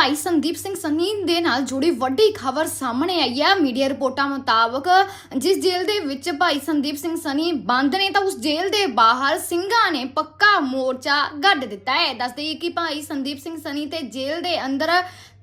ਭਾਈ ਸੰਦੀਪ ਸਿੰਘ ਸੰਨੀ ਦੇ ਨਾਲ ਜੁੜੀ ਵੱਡੀ ਖਬਰ ਸਾਹਮਣੇ ਆਈ ਹੈ। ਮੀਡੀਆ ਰਿਪੋਰਟਾਂ ਮੁਤਾਬਕ ਜਿਸ ਜੇਲ੍ਹ ਦੇ ਵਿੱਚ ਭਾਈ ਸੰਦੀਪ ਸਿੰਘ ਸੰਨੀ ਬੰਦ ਨੇ ਤਾਂ ਉਸ ਜੇਲ੍ਹ ਦੇ ਬਾਹਰ ਸਿੰਘਾਂ ਨੇ ਪੱਕਾ ਮੋਰਚਾ ਗੱਡ ਦਿੱਤਾ ਹੈ। ਦੱਸ ਦਈਏ ਕਿ ਭਾਈ ਸੰਦੀਪ ਸਿੰਘ ਸੰਨੀ ਤੇ ਜੇਲ੍ਹ ਦੇ ਅੰਦਰ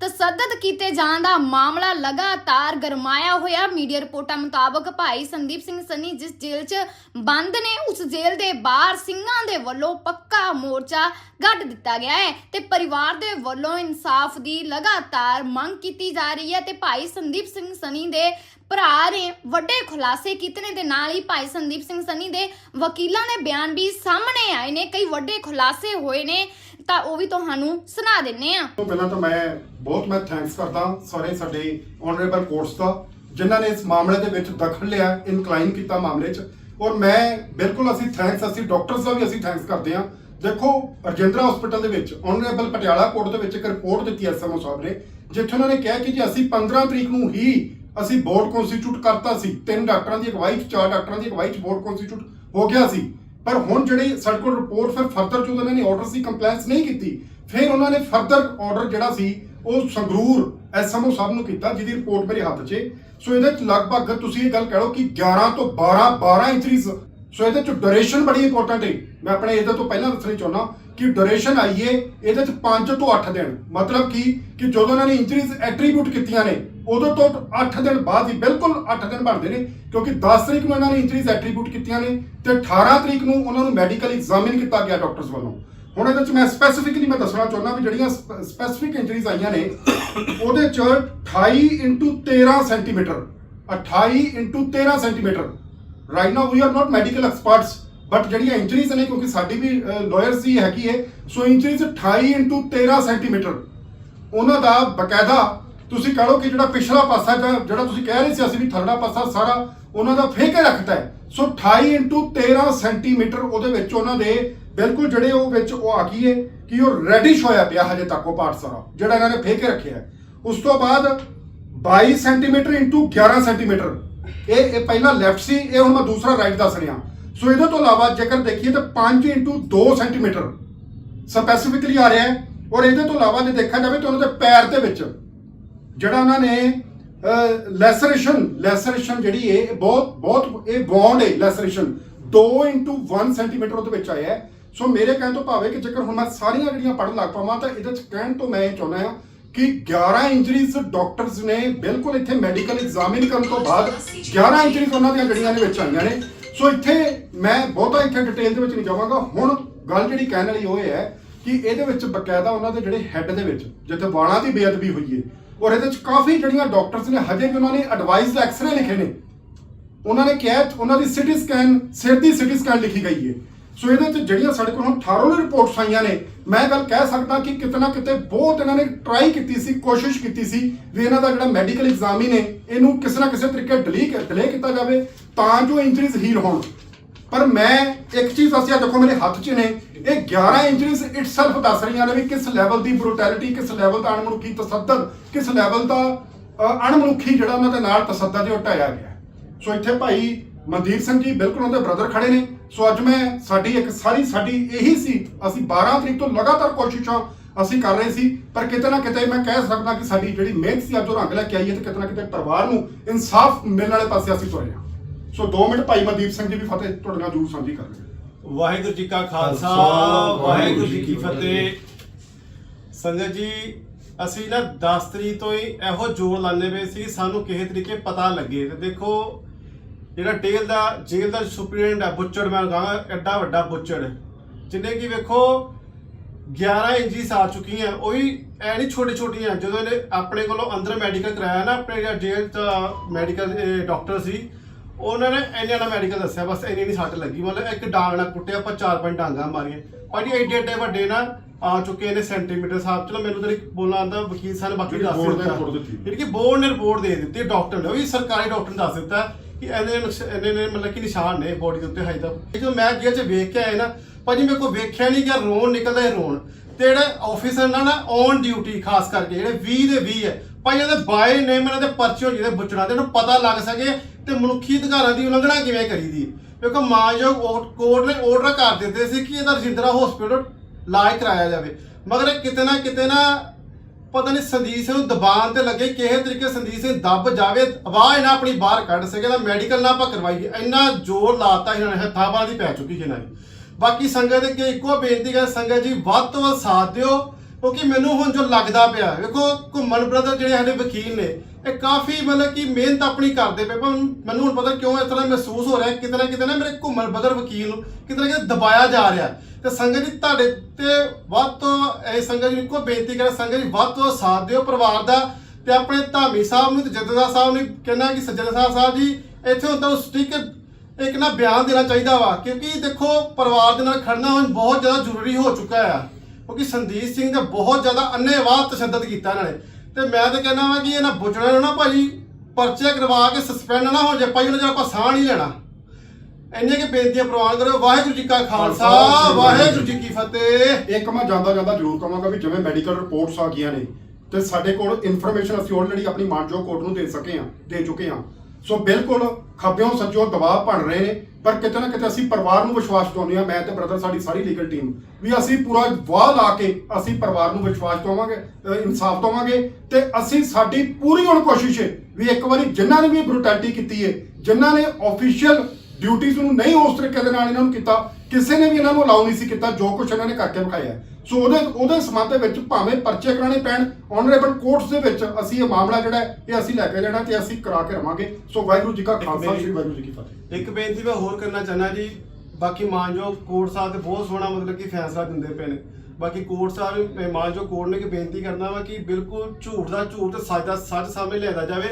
ਤਸੱਦਦ ਕੀਤੇ ਜਾਣ ਦਾ ਮਾਮਲਾ ਲਗਾਤਾਰ ਗਰਮਾਇਆ ਹੋਇਆ ਮੀਡੀਆ ਰਿਪੋਰਟਾਂ ਮੁਤਾਬਕ ਭਾਈ ਸੰਦੀਪ ਸਿੰਘ ਸੰਨੀ ਜਿਸ ਜੇਲ੍ਹ 'ਚ ਬੰਦ ਨੇ, ਉਸ ਜੇਲ੍ਹ ਦੇ ਬਾਹਰ ਸਿੰਘਾਂ ਦੇ ਵੱਲੋਂ ਪੱਕਾ ਮੋਰਚਾ ਗੱਡ ਦਿੱਤਾ ਗਿਆ ਹੈ ਤੇ ਪਰਿਵਾਰ ਦੇ ਵੱਲੋਂ ਇਨਸਾਫ ਦੀ ਲਗਾਤਾਰ ਮੰਗ ਕੀਤੀ ਜਾ ਰਹੀ ਹੈ ਤੇ ਭਾਈ ਸੰਦੀਪ ਸਿੰਘ ਸਨੀ ਦੇ ਭਰਾ ਨੇ ਵੱਡੇ ਖੁਲਾਸੇ ਕੀਤੇ ਨੇ ਤੇ ਨਾਲ ਹੀ ਭਾਈ ਸੰਦੀਪ ਸਿੰਘ ਸਨੀ ਦੇ ਵਕੀਲਾਂ ਦੇ ਬਿਆਨ ਵੀ ਸਾਹਮਣੇ ਆਏ ਨੇ, ਕਈ ਵੱਡੇ ਖੁਲਾਸੇ ਹੋਏ ਨੇ। ਤਾਂ ਉਹ ਵੀ ਤੁਹਾਨੂੰ ਸੁਣਾ ਦਿੰਨੇ ਆ। ਤੋਂ ਪਹਿਲਾਂ ਤਾਂ ਮੈਂ ਬਹੁਤ ਮੈਂ ਥੈਂਕਸ ਕਰਦਾ ਸਾਰੇ ਸਾਡੇ ਆਨਰੇਬਲ ਕੋਰਟਸ ਦਾ, ਜਿਨ੍ਹਾਂ ਨੇ ਇਸ ਮਾਮਲੇ ਦੇ ਵਿੱਚ ਦਖਲ ਲਿਆ ਇਨਕਲਾਈਨ ਕੀਤਾ ਮਾਮਲੇ 'ਚ। ਔਰ ਮੈਂ ਬਿਲਕੁਲ ਅਸੀਂ ਥੈਂਕਸ ਅਸੀਂ ਡਾਕਟਰਸ ਦਾ ਵੀ ਅਸੀਂ ਥੈਂਕਸ ਕਰਦੇ ਹਾਂ। ਦੇਖੋ, ਰਜਿੰਦਰਾ ਹਸਪੀਟਲ ਦੇ ਵਿੱਚ ਆਨਰੇਬਲ ਪਟਿਆਲਾ ਕੋਰਟ ਦੇ ਵਿੱਚ ਇੱਕ ਰਿਪੋਰਟ ਦਿੱਤੀ ਐਸਐਮਓ ਸਾਹਿਬ ਨੇ, ਜਿੱਥੇ ਉਹਨਾਂ ਨੇ ਕਿਹਾ ਕਿ ਜੀ ਅਸੀਂ 15 ਤਰੀਕ ਨੂੰ ਹੀ ਅਸੀਂ ਬੋਰਡ ਕਨਸਟੀਟਿਊਟ ਕਰਤਾ ਸੀ, ਤਿੰਨ ਡਾਕਟਰਾਂ ਦੀ ਅਗਵਾਈ 'ਚ, ਚਾਰ ਡਾਕਟਰਾਂ ਦੀ ਅਗਵਾਈ 'ਚ ਬੋਰਡ ਕਨਸਟੀਟਿਊਟ ਹੋ ਗਿਆ ਸੀ ਪਰ ਹੁਣ ਜਿਹੜੇ ਸਾਡੇ ਕੋਲ ਰਿਪੋਰਟ ਫਿਰ ਫਰਦਰ ਜੋ ਉਹਨਾਂ ਨੇ ਆਰਡਰ ਸੀ ਕੰਪਲਾਈਂਸ ਨਹੀਂ ਕੀਤੀ, ਫਿਰ ਉਹਨਾਂ ਨੇ ਫਰਦਰ ਆਰਡਰ ਜਿਹੜਾ ਸੀ, ਉਹ ਸੰਗਰੂਰ ਐਸਐਮਓ ਸਾਹਿਬ ਨੂੰ ਕੀਤਾ, ਜਿਹਦੀ ਰਿਪੋਰਟ ਮੇਰੇ ਹੱਥ 'ਚ ਸੋ ਇਹਦੇ 'ਚ ਲਗਭਗ ਤੁਸੀਂ ਇਹ ਗੱਲ ਕਹਿ ਲਓ ਕਿ 11 ਤੋਂ 12 12 ਇੰਚਰੀਜ਼ ਸੋ ਇਹਦੇ 'ਚ ਡਿਊਰੇਸ਼ਨ ਬੜੀ ਇੰਪੋਰਟੈਂਟ ਹੈ। ਮੈਂ ਆਪਣੇ ਇਹਦੇ ਤੋਂ ਪਹਿਲਾਂ ਦੱਸਣੀ ਚਾਹੁੰਦਾ ਕਿ ਡਿਊਰੇਸ਼ਨ ਆਈਏ, ਇਹਦੇ 'ਚ 5 ਤੋਂ 8 ਦਿਨ। ਮਤਲਬ ਕਿ ਕਿ ਜਦੋਂ ਇਹਨਾਂ ਨੇ ਇੰਜਰੀਜ਼ ਐਟਰੀਬਿਊਟ ਕੀਤੀਆਂ ਨੇ, ਉਦੋਂ ਤੋਂ 8 ਦਿਨ ਬਾਅਦ ਹੀ ਬਿਲਕੁਲ 8 ਦਿਨ ਬਣਦੇ ਨੇ, ਕਿਉਂਕਿ 10 ਤਰੀਕ ਨੂੰ ਇਹਨਾਂ ਨੇ ਇੰਜਰੀਜ਼ ਐਟਰੀਬਿਊਟ ਕੀਤੀਆਂ ਨੇ ਤੇ 18 ਤਰੀਕ ਨੂੰ ਉਹਨਾਂ ਨੂੰ ਮੈਡੀਕਲ ਐਗਜ਼ਾਮਿਨ ਕੀਤਾ ਗਿਆ ਡਾਕਟਰਸ ਵੱਲੋਂ। ਹੁਣ ਇਹਦੇ 'ਚ ਮੈਂ ਸਪੈਸੀਫਿਕਲੀ ਮੈਂ ਦੱਸਣਾ ਚਾਹੁੰਦਾ ਵੀ ਜਿਹੜੀਆਂ ਸਪੈਸੀਫਿਕ ਇੰਜਰੀਜ਼ ਆਈਆਂ ਨੇ, ਉਹਦੇ 'ਚ 28 into 13 centimetre 28 into 13 centimetre right now we are not medical experts but ਜਿਹੜੀਆਂ ਇੰਜਰੀਜ਼ ਨੇ, ਕਿਉਂਕਿ ਸਾਡੀ ਵੀ ਲਾਇਰਸ ਦੀ ਹੈਗੀ ਹੈ ਸੋ ਇੰਚਰੀਜ਼ 28 into 13 ਸੈਂਟੀਮੀਟਰ ਉਹਨਾਂ ਦਾ ਬਕਾਇਦਾ ਤੁਸੀਂ ਕਹ ਲਓ ਕਿ ਜਿਹੜਾ ਪਿਛਲਾ ਪਾਸਾ ਜਿਹੜਾ ਤੁਸੀਂ ਕਹਿ ਰਹੇ ਸੀ, ਅਸੀਂ ਵੀ ਥਰੜਾ ਪਾਸਾ ਸਾਰਾ, ਉਹਨਾਂ ਦਾ ਫੇਕੇ ਰੱਖਦਾ ਹੈ। ਸੋ 28 into 13 ਸੈਂਟੀਮੀਟਰ ਉਹਦੇ ਵਿੱਚ ਉਹਨਾਂ ਦੇ ਬਿਲਕੁਲ ਜਿਹੜੇ ਉਹ ਵਿੱਚ ਉਹ ਆ ਗਈ ਹੈ ਕਿ ਉਹ ਰੈਡਿਸ਼ ਹੋਇਆ ਪਿਆ ਹਜੇ ਤੱਕ ਉਹ ਪਾਰਟ ਸਾਰਾ, ਜਿਹੜਾ ਇਹਨਾਂ ਨੇ ਫੇਕੇ ਰੱਖਿਆ ਉਸ ਤੋਂ ਬਾਅਦ 22 ਸੈਂਟੀਮੀਟਰ into 11 ਸੈਂਟੀਮੀਟਰ ਇਹ ਇਹ ਪਹਿਲਾਂ ਲੈਫਟ ਸੀ, ਇਹ ਹੁਣ ਮੈਂ ਦੂਸਰਾ ਰਾਈਟ ਦੱਸ ਰਿਹਾ। ਸੋ ਇਹਦੇ ਤੋਂ ਇਲਾਵਾ ਜੇਕਰ ਦੇਖੀਏ ਤਾਂ 5 into 2 ਸੈਂਟੀਮੀਟਰ ਸਪੈਸੀਫਿਕਲੀ ਆ ਰਿਹਾ ਹੈ ਔਰ ਇਹਦੇ ਤੋਂ ਇਲਾਵਾ ਜੇ ਦੇਖਿਆ ਜਾਵੇ ਤਾਂ ਉਹਨਾਂ ਦੇ ਪੈਰ ਦੇ ਵਿੱਚ ਜਿਹੜਾ ਉਹਨਾਂ ਨੇ ਲੈਸਰੇਸ਼ਨ ਲੈਸਰੇਸ਼ਨ ਜਿਹੜੀ ਹੈ ਇਹ ਬਹੁਤ ਬਹੁਤ, ਇਹ ਬੌਂਡ ਹੈ ਲੈਸਰੇਸ਼ਨ। 2 1 ਸੈਂਟੀਮੀਟਰ ਉਹਦੇ ਵਿੱਚ ਆਇਆ ਹੈ। ਸੋ ਮੇਰੇ ਕਹਿਣ ਤੋਂ ਭਾਵੇਂ ਕਿ ਜੇਕਰ ਹੁਣ ਮੈਂ ਸਾਰੀਆਂ ਜਿਹੜੀਆਂ ਪੜ੍ਹਨ ਲੱਗ ਪਾਵਾਂ ਤਾਂ ਇਹਦੇ ਚ ਕਹਿਣ ਤੋਂ ਮੈਂ ਇਹ ਚਾਹੁੰਦਾ ਹਾਂ ਕਿ 11 ਇੰਜਰੀਜ਼ ਡਾਕਟਰਸ ਨੇ ਬਿਲਕੁਲ ਇੱਥੇ ਮੈਡੀਕਲ ਐਗਜ਼ਾਮਿਨ ਕਰਨ ਤੋਂ ਬਾਅਦ 11 ਇੰਜਰੀਜ਼ ਉਹਨਾਂ ਦੀਆਂ ਜਿਹੜੀਆਂ ਦੇ ਵਿੱਚ ਆਈਆਂ ਨੇ। ਸੋ ਇੱਥੇ ਮੈਂ ਬਹੁਤਾ ਇੱਥੇ ਡਿਟੇਲ ਦੇ ਵਿੱਚ ਨਹੀਂ ਜਾਵਾਂਗਾ। ਹੁਣ ਗੱਲ ਜਿਹੜੀ ਕਹਿਣ ਵਾਲੀ ਉਹ ਇਹ ਹੈ ਕਿ ਇਹਦੇ ਵਿੱਚ ਬਕਾਇਦਾ ਉਹਨਾਂ ਦੇ ਜਿਹੜੇ ਹੈੱਡ ਦੇ ਵਿੱਚ, ਜਿੱਥੇ ਵਾਲਾਂ ਦੀ ਬੇਅਦਬੀ ਹੋਈ ਹੈ ਔਰ ਇਹਦੇ ਵਿੱਚ ਕਾਫੀ ਜਿਹੜੀਆਂ ਡਾਕਟਰਸ ਨੇ, ਹਜੇ ਵੀ ਉਹਨਾਂ ਨੇ ਐਡਵਾਈਸ ਐਕਸਰੇ ਲਿਖੇ ਨੇ। ਉਹਨਾਂ ਨੇ ਕਿਹਾ ਉਹਨਾਂ ਦੀ ਸਿਟੀ ਸਕੈਨ ਸਿਰ ਦੀ ਸਿਟੀ ਸਕੈਨ ਲਿਖੀ ਗਈ ਹੈ ਸੋ ਇਹਦੇ ਵਿੱਚ ਜਿਹੜੀਆਂ ਸਾਡੇ ਕੋਲ ਹੁਣ ਥਾਰੋਲੀ ਰਿਪੋਰਟਸ ਆਈਆਂ ਨੇ, ਮੈਂ ਗੱਲ ਕਹਿ ਸਕਦਾ ਕਿ ਕਿਤੇ ਨਾ ਕਿਤੇ ਬਹੁਤ ਇਹਨਾਂ ਨੇ ਟਰਾਈ ਕੀਤੀ ਸੀ, ਕੋਸ਼ਿਸ਼ ਕੀਤੀ ਸੀ ਵੀ ਇਹਨਾਂ ਦਾ ਜਿਹੜਾ ਮੈਡੀਕਲ ਇਗਜ਼ਾਮ ਹੀ ਨੇ, ਇਹਨੂੰ ਕਿਸੇ ਨਾ ਕਿਸੇ ਤਰੀਕੇ ਡਿਲੀ ਡਿਲੇ ਕੀਤਾ ਜਾਵੇ ਤਾਂ ਜੋ ਇੰਜਰੀਜ਼ ਹੀਲ ਹੋਣ। ਪਰ ਮੈਂ ਇੱਕ ਚੀਜ਼ ਦੱਸਿਆ ਦੇਖੋ ਮੇਰੇ ਹੱਥ 'ਚ ਨੇ, ਇਹ 11 ਇੰਜਰੀਜ਼ ਇਟਸੈਲਫ ਦੱਸ ਰਹੀਆਂ ਨੇ ਵੀ ਕਿਸ ਲੈਵਲ ਦੀ ਬਰੂਟੈਲਿਟੀ ਕਿਸ ਲੈਵਲ ਦਾ ਅਣਮਨੁੱਖੀ ਤਸੱਦਦ, ਕਿਸ ਲੈਵਲ ਦਾ ਅਣਮਨੁੱਖੀ ਜਿਹੜਾ ਉਹਨਾਂ ਦੇ ਨਾਲ ਤਸੱਦਦ ਜੋ ਢਾਇਆ ਗਿਆ। ਸੋ ਇੱਥੇ ਭਾਈ ਮਨਦੀਪ ਸਿੰਘ ਜੀ ਬਿਲਕੁਲ ਉਹਦੇ ਬ੍ਰਦਰ ਖੜੇ ਨੇ। ਸੋ ਅੱਜ ਮੈਂ ਸਾਡੀ ਇੱਕ ਸਾਰੀ ਸਾਡੀ ਇਹੀ ਸੀ ਅਸੀਂ 12 ਤਰੀਕ ਤੋਂ ਲਗਾਤਾਰ ਕੋਸ਼ਿਸ਼ਾਂ ਅਸੀਂ ਕਰ ਰਹੇ ਸੀ ਪਰ ਕਿਤੇ ਨਾ ਕਿਤੇ ਮੈਂ ਕਹਿ ਸਕਦਾ ਕਿ ਸਾਡੀ ਜਿਹੜੀ ਮਿਹਨਤ ਸੀ ਅੱਜ ਉਹ ਰੰਗ ਲੈ ਕੇ ਆਈ ਹੈ ਤੇ ਕਿਤੇ ਨਾ ਕਿਤੇ ਪਰਿਵਾਰ ਨੂੰ ਇਨਸਾਫ ਮਿਲਣ ਵਾਲੇ ਪਾਸੇ ਅਸੀਂ ਤੁਰੇ ਹਾਂ। ਸੋ 2 ਮਿੰਟ ਭਾਈ ਮਨਦੀਪ ਸਿੰਘ ਜੀ ਵੀ ਫਤਿਹ ਤੁਹਾਡੇ ਨਾਲ ਜਰੂਰ ਸਾਂਝੀ ਕਰਨਗੇ ਵਾਹਿਗੁਰੂ ਜੀ ਕਾ ਖਾਲਸਾ ਵਾਹਿਗੁਰੂ ਜੀ ਕੀ ਫਤਿਹ। ਸੰਗਤ ਜੀ ਅਸੀਂ ਨਾ 10 ਤਰੀਕ ਤੋਂ ਹੀ ਇਹੋ ਜੋਰ ਲਾਣੇ ਪਏ ਸੀ ਸਾਨੂੰ ਕਿਸੇ ਤਰੀਕੇ ਪਤਾ ਲੱਗੇ। ਤੇ ਦੇਖੋ ਜਿਹੜਾ ਟੇਲ ਦਾ ਜੇਲ੍ਹ ਦਾ ਸੁਪਰੀਡੈਂਟ ਹੈ ਬੁੱਚੜ ਮੈਂ ਕਹਾਂਗਾ ਐਡਾ ਵੱਡਾ ਬੁੱਚੜ। ਜਿਹਨੇ ਕੀ ਵੇਖੋ 11 ਇੰਚੀਸ ਆ ਚੁੱਕੀਆਂ ਉਹ ਵੀ ਐ ਨਹੀਂ ਛੋਟੇ ਛੋਟੀਆਂ ਜਦੋਂ ਇਹਨੇ ਆਪਣੇ ਕੋਲੋਂ ਅੰਦਰ ਮੈਡੀਕਲ ਕਰਾਇਆ ਨਾ ਆਪਣੇ ਜਿਹੜਾ ਜੇਲ੍ਹ ਦਾ ਮੈਡੀਕਲ ਡਾਕਟਰ ਸੀ ਉਹਨਾਂ ਨੇ ਇੰਨੇ ਨਾਲ ਮੈਡੀਕਲ ਦੱਸਿਆ ਬਸ ਇੰਨੀ ਨਹੀਂ ਸੱਟ ਲੱਗੀ। ਮਤਲਬ ਇੱਕ ਡਾਂਗ ਨਾਲ ਕੁੱਟਿਆ ਆਪਾਂ ਚਾਰ ਪੰਜ ਡਾਂਗਾਂ ਮਾਰੀਆਂ। ਭਾਜੀ ਐਡੇ ਐਡੇ ਵੱਡੇ ਨਾ ਆ ਚੁੱਕੇ ਨੇ ਸੈਂਟੀਮੀਟਰ ਸਾਹਿਬ ਚਲੋ ਮੈਨੂੰ ਤਾਂ ਬੋਲਣਾ ਆਂਦਾ ਵਕੀਲ ਸਾਹਿਬ ਬਾਕੀ ਦੱਸ ਦਿੱਤੀ। ਜਿਹੜੀ ਕਿ ਬੋਰਡ ਨੇ ਰਿਪੋਰਟ ਦੇ ਦਿੱਤੀ ਡਾਕਟਰ ਨੇ ਉਹ ਵੀ ਸਰਕਾਰੀ ਡਾਕਟਰ ਨੇ ਦੱਸ ਦਿੱਤਾ। ਕਿ ਇਹਨੇ ਨੁਕਸ- ਇਹਨੇ ਨੇ ਮਤਲਬ ਕਿ ਨਿਸ਼ਾਨ ਨੇ ਬੋਡੀ ਦੇ ਉੱਤੇ ਹਜੇ ਤੱਕ। ਜਦੋਂ ਮੈਂ ਜੇਲ੍ਹ 'ਚ ਵੇਖ ਕੇ ਆਇਆ ਨਾ, ਭਾਜੀ ਮੇਰੇ ਕੋਲ ਵੇਖਿਆ ਨਹੀਂ ਕਿ ਰੋਣ ਨਿਕਲਦਾ ਹੈ ਰੋਣ। ਤੇ ਜਿਹੜੇ ਆਫੀਸਰ ਨਾਲ ਨਾ ਔਨ ਡਿਊਟੀ ਖਾਸ ਕਰਕੇ, ਜਿਹੜੇ 20 ਦੇ 20 ਹੈ, ਭਾਈ ਇਹਦੇ ਬਾਏ ਨੇਮ ਇਹਨਾਂ ਦੇ ਪਰਚੇ ਹੋ ਜਿਹਦੇ ਬੁੱਚਣਾ ਤੇ ਇਹਨੂੰ ਪਤਾ ਲੱਗ ਸਕੇ ਤੇ ਮਨੁੱਖੀ ਅਧਿਕਾਰਾਂ ਦੀ ਉਲੰਘਣਾ ਕਿਵੇਂ ਕਰੀਦੀ ਹੈ ਕਿਉਂਕਿ ਮਾਨਯੋਗ ਕੋਰਟ ਨੇ ਆਰਡਰ ਕਰ ਦਿੱਤੇ ਸੀ ਕਿ ਇਹਦਾ ਰਜਿੰਦਰਾ ਹਸਪੀਟਲ ਇਲਾਜ ਕਰਾਇਆ ਜਾਵੇ। ਮਗਰ ਇਹ ਕਿਤੇ ਨਾ ਕਿਤੇ ਨਾ ਪਤਾ ਨਹੀਂ ਸੰਦੀਪ ਸਿੰਘ ਨੂੰ ਦਬਾਨ ਤੇ ਲੱਗੇ ਕਿਸੇ ਤਰੀਕੇ ਸੰਦੀਪ ਸਿੰਘ ਦੱਬ ਜਾਵੇ, ਆਵਾਜ਼ ਨਾ ਆਪਣੀ ਬਾਹਰ ਕੱਢ ਸਕੇ ਤਾਂ ਮੈਡੀਕਲ ਨਾ ਆਪਾਂ ਕਰਵਾਈਏ। ਇੰਨਾ ਜ਼ੋਰ ਲਾਤਾ ਇਹਨਾਂ ਨੇ, ਹੱਥਾਂ ਦੀ ਪੈ ਚੁੱਕੀ ਇਹਨਾਂ ਦੀ। ਬਾਕੀ ਸੰਗਤ ਅੱਗੇ ਇੱਕੋ ਬੇਨਤੀ ਕਰ ਸੰਗਤ ਜੀ, ਵੱਧ ਤੋਂ ਵੱਧ ਸਾਥ ਦਿਓ, ਕਿਉਂਕਿ ਮੈਨੂੰ ਹੁਣ ਜੋ ਲੱਗਦਾ ਪਿਆ, ਵੇਖੋ ਘੁੰਮਣ ਬ੍ਰਦਰ ਜਿਹੜੇ ਸਾਡੇ ਵਕੀਲ ਨੇ ਇਹ ਕਾਫੀ ਮਤਲਬ ਕਿ ਮਿਹਨਤ ਆਪਣੀ ਕਰਦੇ ਪਏ। ਪਰ ਮੈਨੂੰ ਹੁਣ ਪਤਾ ਕਿਉਂ ਇਸ ਤਰ੍ਹਾਂ ਮਹਿਸੂਸ ਹੋ ਰਿਹਾ, ਕਿਤੇ ਨਾ ਕਿਤੇ ਨਾ ਮੇਰੇ ਘੁੰਮਣ ਬਦਰ ਵਕੀਲ ਨੂੰ ਕਿਤੇ ਨਾ ਕਿਤੇ ਦਬਾਇਆ ਜਾ ਰਿਹਾ। ਤੇ ਸੰਗਤ ਜੀ, ਤੁਹਾਡੇ ਤੇ ਵੱਧ ਤੋਂ ਇਹ ਸੰਗਤ ਜੀ, ਇੱਕੋ ਬੇਨਤੀ ਕਰ, ਸੰਗਤ ਜੀ, ਵੱਧ ਤੋਂ ਸਾਥ ਦਿਓ ਪਰਿਵਾਰ ਦਾ ਤੇ ਆਪਣੇ ਧਾਮੀ ਸਾਹਿਬ ਨੂੰ ਤੇ ਜੱਦਦਾ ਸਾਹਿਬ ਨੂੰ ਕਹਿਣਾ ਕਿ ਸੱਜਣ ਸਾਹਿਬ ਸਾਹਿਬ ਜੀ, ਇੱਥੇ ਹੁਣ ਤਾਂ ਸਟicker ਇੱਕ ਨਾ ਬਿਆਨ ਦੇਣਾ ਚਾਹੀਦਾ ਵਾ, ਕਿਉਂਕਿ ਦੇਖੋ ਪਰਿਵਾਰ ਦੇ ਨਾਲ ਖੜਨਾ ਹੁਣ ਬਹੁਤ ਜ਼ਿਆਦਾ ਜ਼ਰੂਰੀ ਹੋ ਚੁੱਕਾ ਆ। ਕਿਉਂਕਿ ਸੰਦੀਪ ਸਿੰਘ ਨੇ ਬਹੁਤ ਜ਼ਿਆਦਾ ਅੰਨੇਵਾਹ ਤਸ਼ੱਦਦ ਕੀਤਾ ਇਹਨਾਂ ਨੇ। ਤੇ ਮੈਂ ਤਾਂ ਕਹਿੰਦਾ ਵਾਂ ਕਿ ਇਹਨਾਂ ਬੁੱਚੜਾਂ ਨੂੰ ਨਾ ਭਾਜੀ ਪਰਚੇ ਕਰਵਾ ਕੇ ਸਸਪੈਂਡ ਨਾ ਹੋ ਜਾਏ ਭਾਈ ਉਹਨਾਂ ਜਿਹੜਾ ਆਪਾਂ ਸਾਹ ਨਹੀਂ ਲੈਣਾ। ਇੰਨੇ ਕਿ ਬੇਨਤੀਆਂ ਪ੍ਰਵਾਨ ਕਰੋ ਵਾਹਿਗੁਰੂ ਜੀ ਕਾ ਖਾਲਸਾ ਵਾਹਿਗੁਰੂ ਜੀ ਕੀ ਫਤਿਹ। ਇੱਕ ਮੈਂ ਜਾਂਦਾ ਜਾਂਦਾ ਜ਼ਰੂਰ ਕਹਾਂਗਾ ਵੀ ਜਿਵੇਂ ਮੈਡੀਕਲ ਰਿਪੋਰਟਸ ਆ ਗਈਆਂ ਨੇ ਤੇ ਸਾਡੇ ਕੋਲ ਇਨਫੋਰਮੇਸ਼ਨ ਅਸੀਂ ਆਲਰੇਡੀ ਆਪਣੀ ਮਾਨਜੋ ਕੋਰਟ ਨੂੰ ਦੇ ਸਕੇ ਹਾਂ ਦੇ ਚੁੱਕੇ ਹਾਂ। ਸੋ ਬਿਲਕੁਲ ਖੱਬਿਓਂ ਸੱਜਿਓਂ ਦਬਾਅ ਬਣ ਰਹੇ ਨੇ। ਪਰ ਕਿਤੇ ਨਾ ਕਿਤੇ ਅਸੀਂ ਪਰਿਵਾਰ ਨੂੰ ਵਿਸ਼ਵਾਸ ਦਿਵਾਉਂਦੇ ਹਾਂ, ਮੈਂ ਤੇ ਬ੍ਰਦਰ ਸਾਡੀ ਸਾਰੀ ਲੀਗਲ ਟੀਮ ਵੀ ਅਸੀਂ ਪੂਰਾ ਵਾਹ ਲਾ ਕੇ ਅਸੀਂ ਪਰਿਵਾਰ ਨੂੰ ਵਿਸ਼ਵਾਸ ਦਵਾਵਾਂਗੇ ਇਨਸਾਫ ਦਵਾਂਗੇ ਤੇ ਅਸੀਂ ਸਾਡੀ ਪੂਰੀ ਹੁਣ ਕੋਸ਼ਿਸ਼ ਹੈ ਵੀ ਇੱਕ ਵਾਰੀ ਜਿਨ੍ਹਾਂ ਨੇ ਵੀ ਬਰੂਟੈਲਿਟੀ ਕੀਤੀ ਹੈ, ਜਿਨ੍ਹਾਂ ਨੇ ਆਫੀਸ਼ੀਅਲ ਡਿਊਟੀਆਂ ਨੂੰ ਨਹੀਂ ਉਸ ਤਰੀਕੇ ਦੇ ਨਾਲ ਇਹਨਾਂ ਨੂੰ ਕੀਤਾ ਕਿਸੇ ਨੇ ਵੀ ਇਹਨਾਂ ਨੂੰ ਅਲਾਉ ਨਹੀਂ ਸੀ ਕੀਤਾ ਜੋ ਕੁਝ ਇਹਨਾਂ ਨੇ ਕਰਕੇ ਵਿਖਾਇਆ। ਸੋ ਉਹਦੇ ਉਹਦੇ ਸੰਬੰਧ ਦੇ ਵਿੱਚ ਭਾਵੇਂ ਪਰਚੇ ਕਰਾਣੇ ਪੈਣ ਆਨਰੇਬਲ ਕੋਰਟਸ ਦੇ ਵਿੱਚ ਅਸੀਂ ਇਹ ਮਾਮਲਾ ਜਿਹੜਾ ਹੈ, ਇਹ ਅਸੀਂ ਲੈ ਕੇ ਜਾਣਾ ਤੇ ਅਸੀਂ ਕਰਾ ਕੇ ਰਵਾਂਗੇ। ਸੋ ਵਾਹਿਗੁਰੂ ਜੀ ਕਾ ਖਾਲਸਾ ਸ੍ਰੀ ਵਾਹਿਗੁਰੂ ਜੀ ਕੀ ਫਤਿਹ। ਇੱਕ ਬੇਨਤੀ ਮੈਂ ਹੋਰ ਕਰਨਾ ਚਾਹਨਾ ਜੀ ਬਾਕੀ ਮਾਨਜੋ ਕੋਰਟ ਸਾਹਿਬ ਤੇ ਬਹੁਤ ਸੋਹਣਾ ਮਤਲਬ ਕਿ ਫੈਸਲਾ ਦਿੰਦੇ ਪਏ ਨੇ। ਬਾਕੀ ਕੋਰਟ ਸਾਹਿਬ ਮਾਨਜੋ ਕੋਰਟ ਨੇ ਕਿ ਬੇਨਤੀ ਕਰਨਾ ਵਾ ਕਿ ਬਿਲਕੁਲ ਝੂਠ ਦਾ ਝੂਠ ਸੱਚ ਦਾ ਸੱਚ ਸਾਹਮਣੇ ਲਿਆਦਾ ਜਾਵੇ।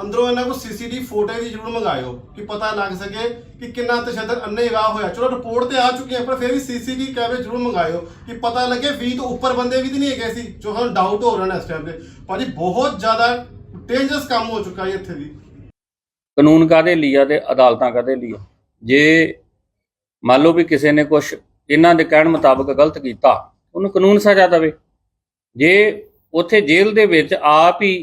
ਅੰਦਰੋਂ ਇਹਨਾਂ ਕੋਲ ਸੀਸੀਟੀਵੀ ਫੋਟੋ ਵੀ ਜ਼ਰੂਰ ਮੰਗਾਇਓ ਕਿ ਪਤਾ ਲੱਗ ਸਕੇ ਕਿ ਕਿੰਨਾ ਤਸ਼ੱਦਦ ਅੰਨੇਵਾਹ ਹੋਇਆ। ਚਲੋ ਰਿਪੋਰਟ ਤੇ ਆ ਚੁੱਕੀ ਹੈ, ਪਰ ਫਿਰ ਵੀ ਸੀਸੀਟੀਵੀ ਕੈਮਰੇ ਜ਼ਰੂਰ ਮੰਗਾਇਓ ਕਿ ਪਤਾ ਲੱਗੇ 20 ਤੋਂ ਉੱਪਰ ਬੰਦੇ ਵੀ ਨਹੀਂ ਹੈਗੇ ਸੀ, ਜੋ ਸਾਨੂੰ ਡਾਊਟ ਹੋ ਰਿਹਾ ਨੇ ਇਸ ਟਾਈਮ ਤੇ। ਭਾਜੀ, ਬਹੁਤ ਜ਼ਿਆਦਾ ਡੇਂਜਰਸ ਕੰਮ ਹੋ ਚੁੱਕਾ ਹੈ ਇੱਥੇ ਦੀ ਕਾਨੂੰਨ ਕਾਦੇ ਲਈ ਆ ਤੇ ਅਦਾਲਤਾਂ ਕਾਦੇ ਲਈ ਆ? ਜੇ ਮੰਨ ਲਓ ਵੀ ਕਿਸੇ ਨੇ ਕੁਝ ਇਹਨਾਂ ਦੇ ਕਹਿਣ ਮੁਤਾਬਕ ਗਲਤ ਕੀਤਾ, ਉਹਨੂੰ ਕਾਨੂੰਨ ਸਜ਼ਾ ਦੇਵੇ। ਜੇ ਉੱਥੇ ਜੇਲ੍ਹ ਦੇ ਵਿੱਚ ਆਪ ਹੀ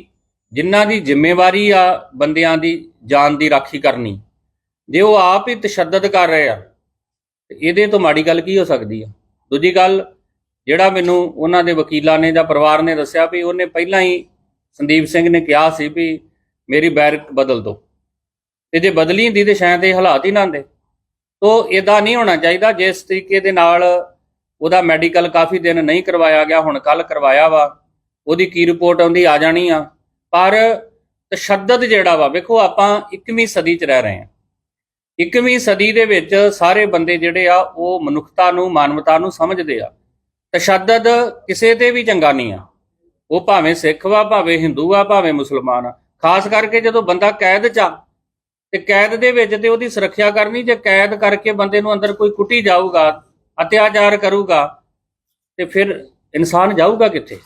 ਜਿਨ੍ਹਾਂ ਦੀ ਜ਼ਿੰਮੇਵਾਰੀ ਆ ਬੰਦਿਆਂ ਦੀ ਜਾਨ ਦੀ ਰਾਖੀ ਕਰਨੀ, ਜੇ ਉਹ ਆਪ ਹੀ ਤਸ਼ੱਦਦ ਕਰ ਰਹੇ ਆ, ਤੇ ਇਹਦੇ ਤੋਂ ਮਾੜੀ ਗੱਲ ਕੀ ਹੋ ਸਕਦੀ ਆ? ਦੂਜੀ ਗੱਲ, ਜਿਹੜਾ ਮੈਨੂੰ ਉਹਨਾਂ ਦੇ ਵਕੀਲਾਂ ਨੇ ਜਾਂ ਪਰਿਵਾਰ ਨੇ ਦੱਸਿਆ ਵੀ ਉਹਨੇ ਪਹਿਲਾਂ ਹੀ ਸੰਦੀਪ ਸਿੰਘ ਨੇ ਕਿਹਾ ਸੀ ਵੀ ਮੇਰੀ ਬੈਰਕ ਬਦਲ ਦਿਓ। ਤੇ ਜੇ ਬਦਲੀ ਹੁੰਦੀ ਤੇ ਸ਼ਾਇਦ ਇਹ ਹਾਲਾਤ ਹੀ ਨਾ ਹੁੰਦੇ। ਤੋ ਇਦਾਂ ਨਹੀਂ ਹੋਣਾ ਚਾਹੀਦਾ, ਜਿਸ ਤਰੀਕੇ ਦੇ ਨਾਲ ਉਹਦਾ ਮੈਡੀਕਲ ਕਾਫੀ ਦਿਨ ਨਹੀਂ ਕਰਵਾਇਆ ਗਿਆ, ਹੁਣ ਕੱਲ ਕਰਵਾਇਆ ਵਾ, ਉਹਦੀ ਕੀ ਰਿਪੋਰਟ ਆਉਂਦੀ ਆ ਜਾਣੀ ਆ। ਪਰ ਤਸ਼ੱਦਦ ਜਿਹੜਾ ਵਾ, ਵੇਖੋ ਆਪਾਂ 21ਵੀਂ ਸਦੀ 'ਚ ਰਹਿ ਰਹੇ ਹਾਂ। 21ਵੀਂ ਸਦੀ ਦੇ ਵਿੱਚ ਸਾਰੇ ਬੰਦੇ ਜਿਹੜੇ ਆ, ਉਹ ਮਨੁੱਖਤਾ ਨੂੰ, ਮਾਨਵਤਾ ਨੂੰ ਸਮਝਦੇ ਆ। ਤਸ਼ੱਦਦ ਕਿਸੇ ਤੇ ਵੀ ਚੰਗਾ ਨਹੀਂ ਆ। ਉਹ ਭਾਵੇਂ ਸਿੱਖ ਵਾ, ਭਾਵੇਂ ਹਿੰਦੂ ਆ ਭਾਵੇਂ ਮੁਸਲਮਾਨ ਆ। ਖਾਸ ਕਰਕੇ ਜਦੋਂ ਬੰਦਾ ਕੈਦ 'ਚ ਆ, ਤੇ ਕੈਦ ਦੇ ਵਿੱਚ ਤੇ ਉਹਦੀ ਸੁਰੱਖਿਆ ਕਰਨੀ, ਜੇ ਕੈਦ ਕਰਕੇ ਬੰਦੇ ਨੂੰ ਅੰਦਰ ਕੋਈ ਕੁੱਟੀ ਜਾਊਗਾ, ਅਤਿਆਚਾਰ ਕਰੂਗਾ, ਤੇ ਫਿਰ ਇਨਸਾਨ ਜਾਊਗਾ ਕਿੱਥੇ?